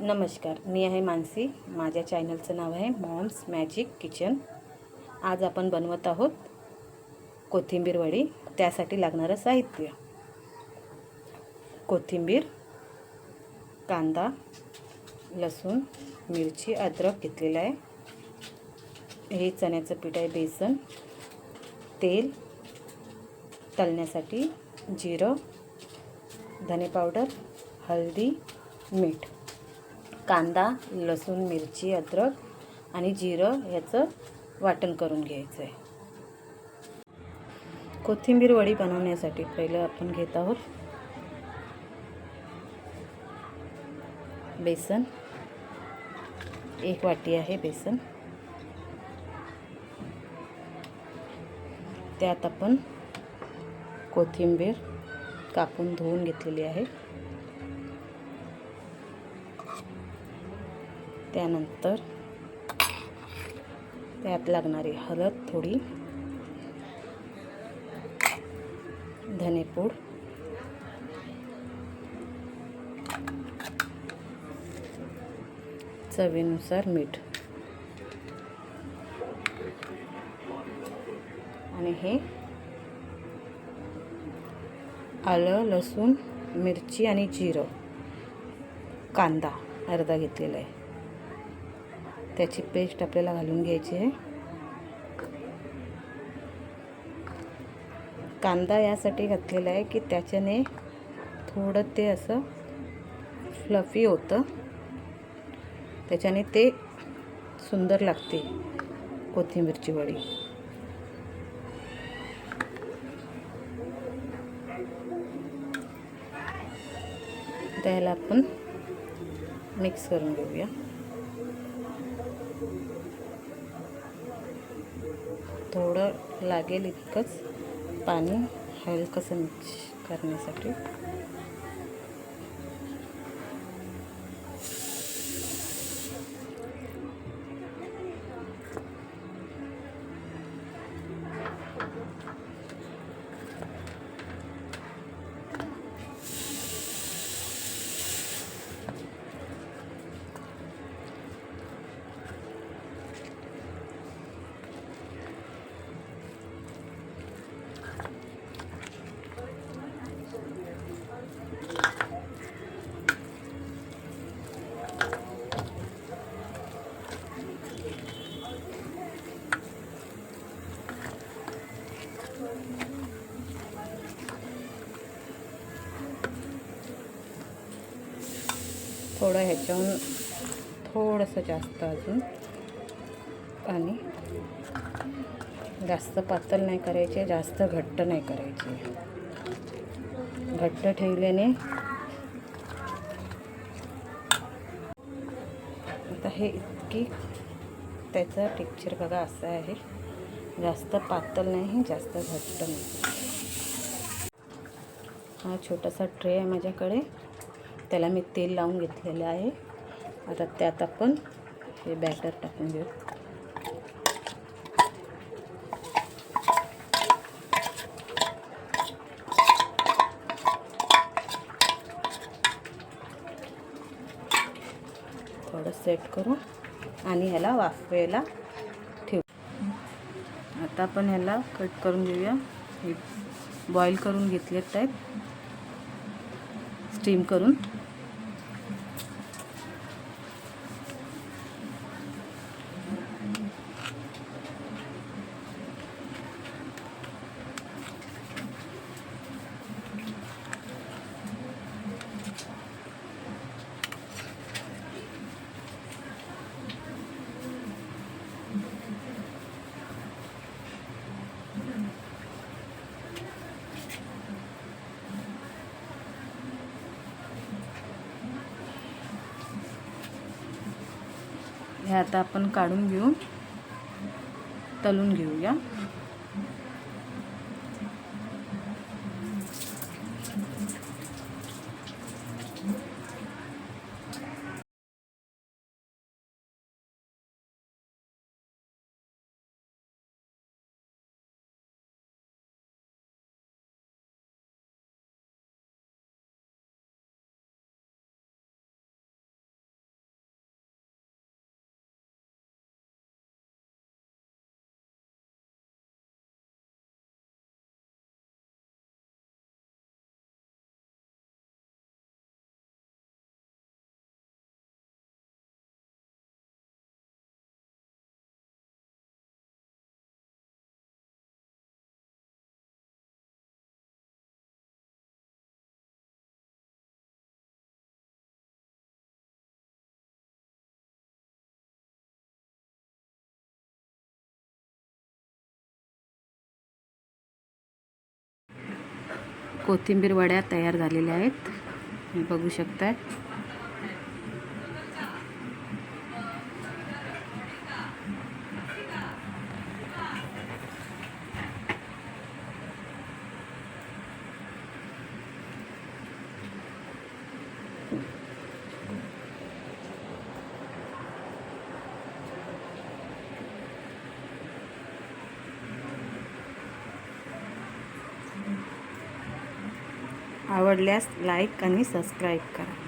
नमस्कार मी आहे मानसी. माझ्या चॅनलचं नाव आहे मॉम्स मॅजिक किचन. आज आपण बनवत आहोत कोथिंबीर वडी त्यासाठी लागणारं साहित्य. कोथिंबीर कांदा लसूण मिरची अद्रक घेतलेलं आहे. हे चण्याचं पीठ आहे बेसन तेल तळण्यासाठी जिरं धने पावडर हळदी मीठ. कांदा लसूण मिरची अद्रक आणि जिरं याचं वाटण करून घ्यायचं आहे कोथिंबीर वडी बनवण्यासाठी पहिलं आपण घेत आहोत बेसन. एक वाटी आहे बेसन. त्यात आपण कोथिंबीर कापून धुवून घेतलेली आहे. त्यानंतर त्यात लागणारी हळद थोडी धनेपूड चवीनुसार मीठ. आणि हे आलं लसूण मिरची आणि जिरं. कांदा अर्धा घेतलेला आहे. त्याची पेस्ट आपल्याला घालून घ्यायची आहे. कांदा यासाठी घातलेला आहे की त्याच्याने थोडं ते असं फ्लफी होतं. त्याच्याने ते सुंदर लागते कोथिंबीरची वडी. त्याला आपण मिक्स करून घेऊया. थोडं लागेल इतकंच पाणी हलकंसं मिक्स करण्यासाठी. थोडं ह्याच्याहून थोडंसं जास्त अजून. पाणी जास्त पातळ नाही करायचे जास्त घट्ट नाही करायचे. घट्ट ठेवल्याने आता हे इतकी त्याचं टेक्चर बघा असं आहे. जास्त पातळ नाही जास्त घट्ट नाही. हा छोटासा ट्रे आहे माझ्याकडे. त्याला मी तेल लावून घेतलेलं आहे. आता त्यात आपण हे बॅटर टाकून घेऊ थोडं सेट करू आणि ह्याला वाफवायला ठेवू. आता आपण ह्याला कट करून घेऊया हे बॉईल करून घेतलेत टाईप स्टीम करून. हे आता आपण काढून घेऊ तलून घेऊया. कोथिंबीर वड्या तयार झालेल्या आहेत. बघू शकताय. आवडल्यास लाईक आणि सबस्क्राईब करा.